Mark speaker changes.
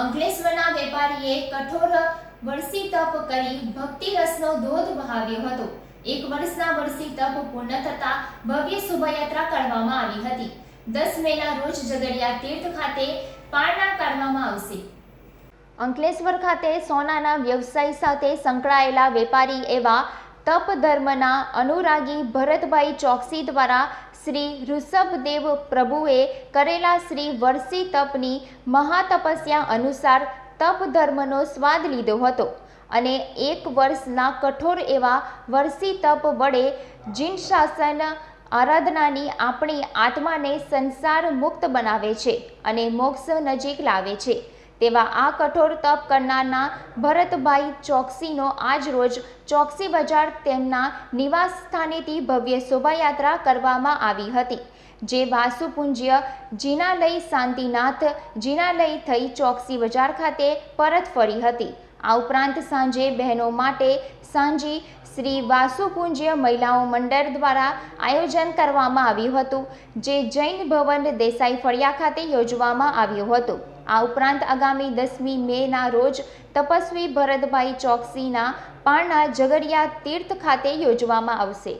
Speaker 1: અંકલેશ્વરના વેપારીએ કઠોર વરસી તપ કરી ભક્તિ રસનો ધોધ વહાવ્યો હતો. એક વર્ષના વરસી તપ પૂર્ણ થતા ભવ્ય શોભાયાત્રા કરવામાં આવી હતી. દસ મેના રોજ જગડિયા તીર્થ ખાતે પારણા કાઢવામાં આવશે. અંકલેશ્વર ખાતે સોનાના વ્યવસાય સાથે સંકળાયેલા વેપારી એવા તપ ધર્મના અનુરાગી ભરતભાઈ ચોકસી દ્વારા શ્રી ઋષભદેવ પ્રભુએ કરેલા શ્રી વર્ષી તપની મહાતપસ્યા અનુસાર તપ ધર્મનો સ્વાદ લીધો હતો અને એક વર્ષના કઠોર એવા વર્ષી તપ વડે જીન શાસન આરાધનાની આપણી આત્માને સંસાર મુક્ત બનાવે છે અને મોક્ષ નજીક લાવે છે. તેવા આ કઠોર તપ કરનારના ભરતભાઈ ચોકસીનો આજ રોજ ચોકસી બજાર તેમના નિવાસ સ્થાનેથી ભવ્ય શોભાયાત્રા કરવામાં આવી હતી, જે વાસુપુંજ્ય જીનાલય શાંતિનાથ જીનાલય થઈ ચોકસી બજાર ખાતે પરત ફરી હતી. આ ઉપરાંત સાંજે બહેનો માટે સાંજી શ્રી વાસુપુંજ્ય મહિલાઓ મંડળ દ્વારા આયોજન કરવામાં આવ્યું હતું, જે જૈન ભવન દેસાઈ ફળિયા ખાતે યોજવામાં આવ્યું હતું. આ ઉપરાંત આગામી દસમી મેના રોજ તપસ્વી ભરતભાઈ ચોકસીના પારણા ઝઘડિયા તીર્થ ખાતે યોજવામાં આવશે.